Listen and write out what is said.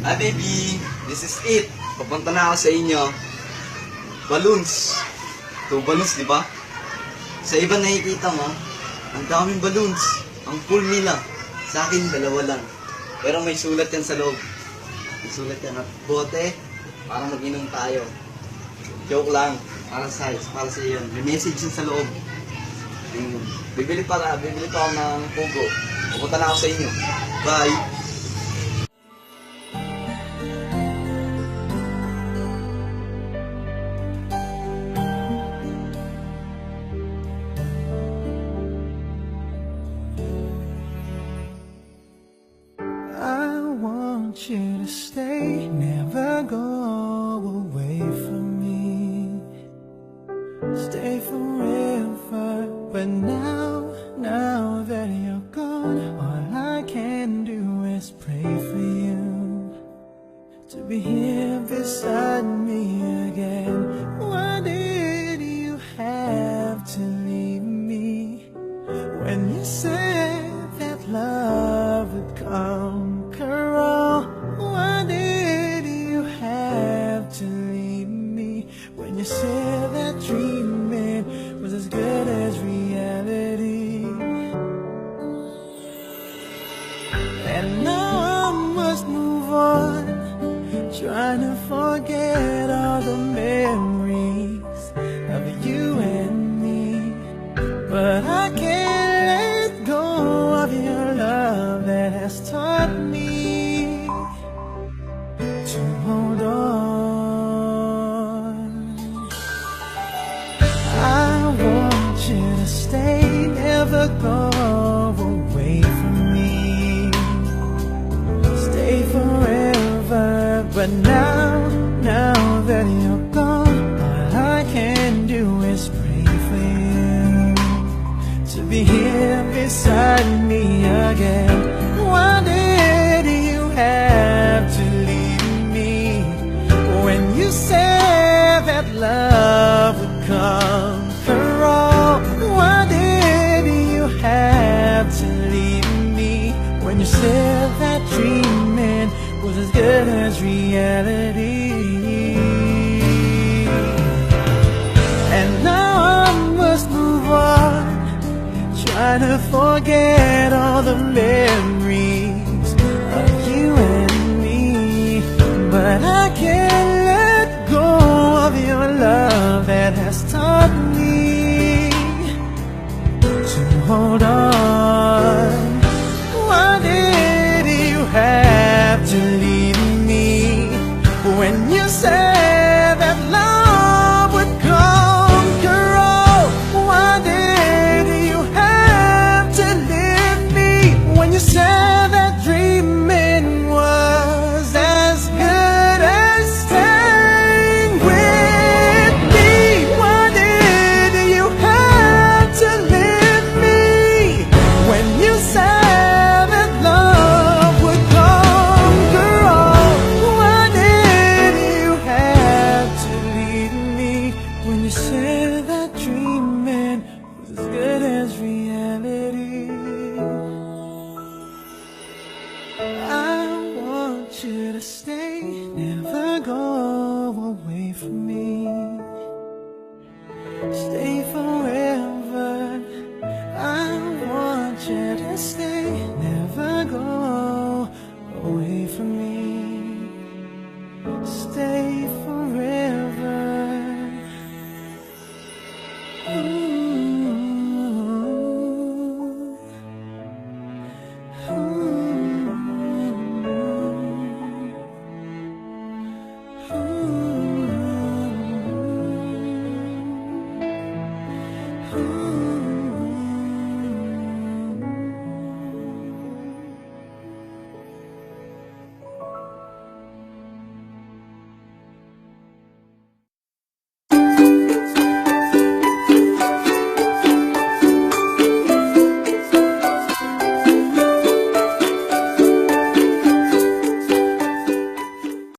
Hi baby, this is it. Papunta na ako sa inyo. Balloons. Two balloons, di ba? Sa iba nakikita mo, ang daming balloons. Ang cool nila. Sa akin, dalawa lang. Pero may sulat yan sa loob. May sulat yan at bote para mag-inom tayo. Joke lang. Para sa para sa iyo. May message yun sa loob. Bibili para, bibili pa ako ng pugo. Pupunta na ako sa inyo. Bye! Stay, never go away from me. Stay forever, but now, now that you're gone, all I can do is pray for you to be here beside dreaming was as good as reality. And now I must move on, trying to forget all the memories of you and me. But I can't let go of your love that has taught is pray for you to be here beside me again. Why did you have to leave me when you said that love would conquer all? Why did you have to leave me when you said that dreaming was as good as reality? Forget all the memories of you and me. But I can't let go of your love that has taught me to hold on. Why did you have to leave you to stay, never go away from me.